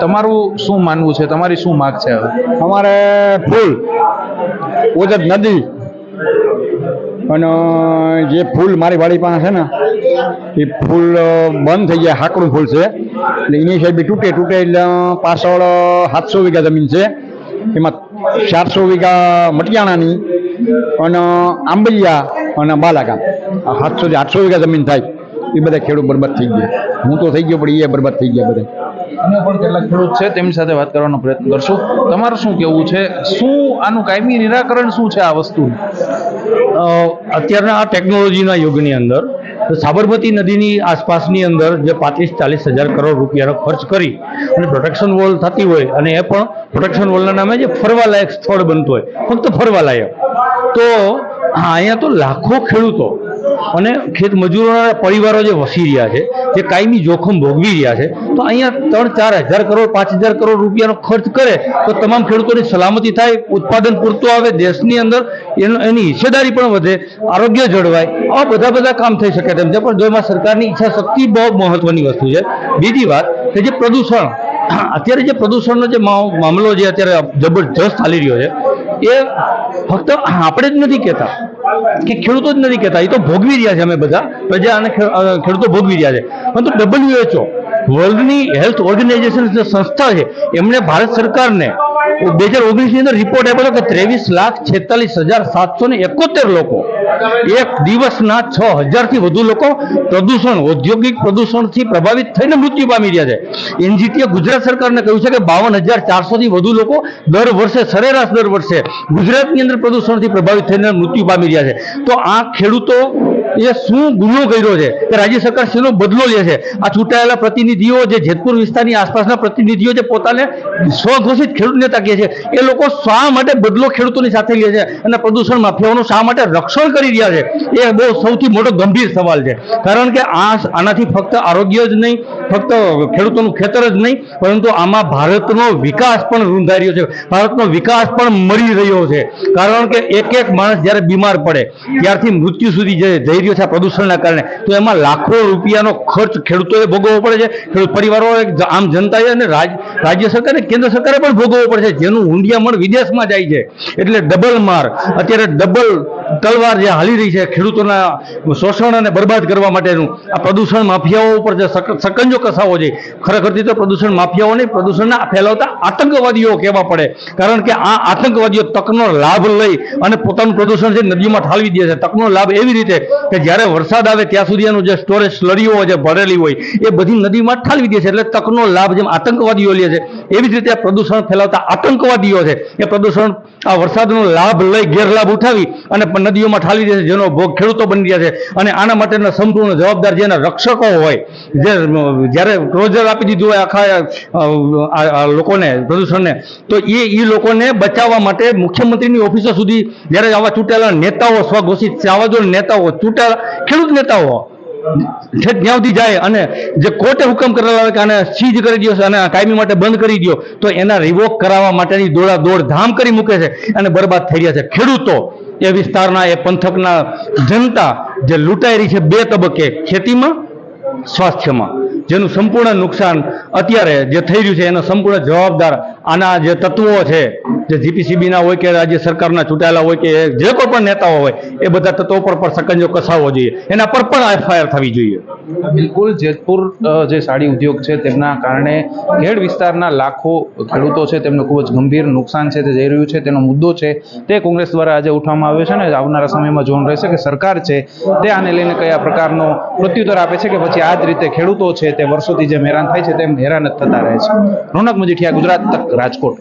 તમારું શું માનવું છે? તમારી શું માગ છે હવે? અમારે ફૂલ, ઓજત નદી અને જે ફૂલ મારી વાડી પાસે છે ને, એ ફૂલ બંધ થઈ ગયા, હાકડું ફૂલ છે. એટલે એની સાઈડ બી તૂટે તૂટે એટલે પાછળ સાતસો વીઘા જમીન છે. એમાં ચારસો વીઘા મટિયાણાની અને આંબલિયા અને બાલાગામ. સાતસોથી આઠસો વીઘા જમીન થાય. એ બધા ખેડૂત બરબાદ થઈ ગયા. હું તો થઈ ગયો પણ એ બરબાદ થઈ ગયા બધા. અન્ય પણ કેટલાક ખેડૂત છે તેમની સાથે વાત કરવાનો પ્રયત્ન કરશું. તમારું શું કેવું છે? શું આનું કાયમી નિરાકરણ શું છે આ વસ્તુ? અત્યારના આ ટેકનોલોજીના યુગની અંદર સાબરમતી નદીની આસપાસની અંદર જે પાંત્રીસ ચાલીસ હજાર કરોડ રૂપિયાનો ખર્ચ કરી અને પ્રોટેક્શન વોલ થતી હોય અને એ પણ પ્રોટેક્શન વોલના નામે જે ફરવાલાયક સ્થળ બનતું હોય ફક્ત ફરવાલાયક. તો અહીંયા તો લાખો ખેડૂતો અને ખેત મજૂરોના પરિવારો જે વસી રહ્યા છે, જે કાયમી જોખમ ભોગવી રહ્યા છે, તો અહીંયા ત્રણ ચાર હજાર કરોડ, પાંચ હજાર કરોડ રૂપિયાનો ખર્ચ કરે, તો તમામ ખેડૂતોની સલામતી થાય, ઉત્પાદન પૂરતું આવે, દેશની અંદર એનો- એની હિસ્સેદારી પણ વધે, આરોગ્ય જળવાય આવા બધા બધા કામ થઈ શકે તેમ છે. પણ જો એમાં સરકારની ઈચ્છા શક્તિ બહુ મહત્વની વસ્તુ છે. બીજી વાત કે જે પ્રદૂષણ, અત્યારે જે પ્રદૂષણનો જે મામલો જે અત્યારે જબરજસ્ત ચાલી રહ્યો છે, એ ફક્ત આપણે જ નથી કહેતા. કે ખેડૂતો જ નથી કહેતા. એ તો ભોગવી રહ્યા છે અમે બધા. પ્રજા અને ખેડૂતો ભોગવી રહ્યા છે. પરંતુ ડબલ્યુએચઓ વર્લ્ડની હેલ્થ ઓર્ગેનાઇઝેશન સંસ્થા છે, એમણે ભારત સરકારને બે હજાર ઓગણીસની અંદર રિપોર્ટ આપ્યો હતો કે ત્રેવીસ લાખ છેતાલીસ હજાર સાતસો ને એકોતેર લોકો એક દિવસના છ હજારથી વધુ લોકો પ્રદૂષણ, ઔદ્યોગિક પ્રદૂષણથી પ્રભાવિત થઈને મૃત્યુ પામી રહ્યા છે. એનજીટીએ ગુજરાત સરકારને કહ્યું છે કે બાવન હજાર ચારસોથી વધુ લોકો દર વર્ષે સરેરાશ દર વર્ષે ગુજરાતની અંદર પ્રદૂષણથી પ્રભાવિત થઈને મૃત્યુ પામી રહ્યા છે. તો આ ખેડૂતો એ શું ગુનો કર્યો છે કે રાજ્ય સરકાર શેનો બદલો લે છે? આ ચૂંટાયેલા પ્રતિનિધિઓ જે જેતપુર વિસ્તારની આસપાસના પ્રતિનિધિઓ જે પોતાને સ્વઘોષિત ખેડૂત નેતા કહે છે, એ લોકો શા માટે બદલો ખેડૂતોની સાથે લે છે અને પ્રદૂષણ માફિયાઓનું શા માટે રક્ષણ કરી રહ્યા છે? એ બહુ સૌથી મોટો ગંભીર સવાલ છે. કારણ કે આ આનાથી ફક્ત આરોગ્ય જ નહીં ફક્ત ખેડૂતોનું ખેતર જ નહીં, પરંતુ આમાં ભારતનો વિકાસ પણ રૂંધાઈ રહ્યો છે. ભારતનો વિકાસ પણ મરી રહ્યો છે. કારણ કે એક એક માણસ જ્યારે બીમાર પડે, ત્યારથી મૃત્યુ સુધી જઈ રહ્યો છે આ પ્રદૂષણના કારણે, તો એમાં લાખો રૂપિયાનો ખર્ચ ખેડૂતોએ ભોગવવો પડે છે. ખેડૂત પરિવારો આમ જનતાએ અને રાજ, રાજ્ય સરકારે, કેન્દ્ર સરકારે પણ ભોગવવો પડે છે. જેનું હુંડિયામણ વિદેશમાં જાય છે. એટલે ડબલ માર. અત્યારે ડબલ તલવાર જે હાલી રહી છે ખેડૂતોના શોષણ અને બરબાદ કરવા માટેનું, આ પ્રદૂષણ માફિયાઓ ઉપર જે સકંજો કસાવો છે ખરેખરથી તો પ્રદૂષણ માફિયાઓ નહીં, પ્રદૂષણના ફેલાવતા આતંકવાદીઓ કહેવા પડે. કારણ કે આ આતંકવાદીઓ તકનો લાભ લઈ અને પોતાનું પ્રદૂષણ છે નદીઓમાં ઠાલવી દે છે, તકનો લાભ એવી રીતે કે જ્યારે વરસાદ આવે ત્યાં સુધી એનું જે સ્ટોરેજ સ્લરીઓ જે ભરેલી હોય, એ બધી નદીમાં ઠાલવી દે છે, એટલે તકનો લાભ જેમ આતંકવાદીઓ લે છે, એવી જ રીતે પ્રદૂષણ ફેલાવતા આતંકવાદીઓ છે, એ પ્રદૂષણ આ વરસાદનો લાભ લઈ ગેરલાભ ઉઠાવી અને પણ નદીઓમાં ઠાલવી દે છે, જેનો ભોગ ખેડૂતો બની રહ્યા છે. અને આના માટેના સંપૂર્ણ જવાબદાર જેના રક્ષકો હોય, જે જ્યારે ક્લોઝર આપી દીધું હોય આખા લોકોને, પ્રદૂષણને, તો એ એ લોકોને બચાવવા માટે મુખ્યમંત્રીની ઓફિસો સુધી જ્યારે આવા ચૂંટાયેલા નેતાઓ, સ્વઘોષિત, આવા જો નેતાઓ, ચૂંટાયેલા ખેડૂત નેતાઓ સુધી જાય અને જે કોર્ટે હુકમ કરેલા હોય કે આને સીઝ કરી દો અને કાયમી માટે બંધ કરી દો તો એના રિવોક કરાવવા માટેની દોડ ધામ કરી મૂકે છે અને બરબાદ થઈ રહ્યા છે. ખેડૂતો એ વિસ્તારના, એ પંથકના જનતા જે લૂંટાઈ રહી છે બે તબક્કે, ખેતીમાં, સ્વાસ્થ્યમાં, જેનું સંપૂર્ણ નુકસાન અત્યારે જે થઈ રહ્યું છે, એનો સંપૂર્ણ જવાબદાર આના જે તત્વો છે જે જીપીસીબીના હોય કે રાજ્ય સરકારના ચૂંટાયેલા હોય કે જે કોઈ પણ નેતાઓ હોય, એ બધા તત્વો પર પણ સકંજો કસાવવો જોઈએ. એના પર પણ એફઆઈઆર થવી જોઈએ. બિલકુલ, જેતપુર જે સાડી ઉદ્યોગ છે, તેમના કારણે ખેડ વિસ્તારના લાખો ખેડૂતો છે, તેમને ખૂબ જ ગંભીર નુકસાન છે, તે જઈ રહ્યું છે. તેનો મુદ્દો છે, તે કોંગ્રેસ દ્વારા આજે ઉઠાવવામાં આવ્યો છે ને, આવનારા સમયમાં જોવાનું રહેશે કે સરકાર છે, તે આને લઈને કયા પ્રકારનો પ્રત્યુત્તર આપે છે કે પછી આ જ રીતે ખેડૂતો છે, તે વર્ષોથી જેમ હેરાન થાય છે, તેમ હેરાન જ થતા રહે છે. રોનક મજીઠિયા, ગુજરાત તક, રાજકોટ.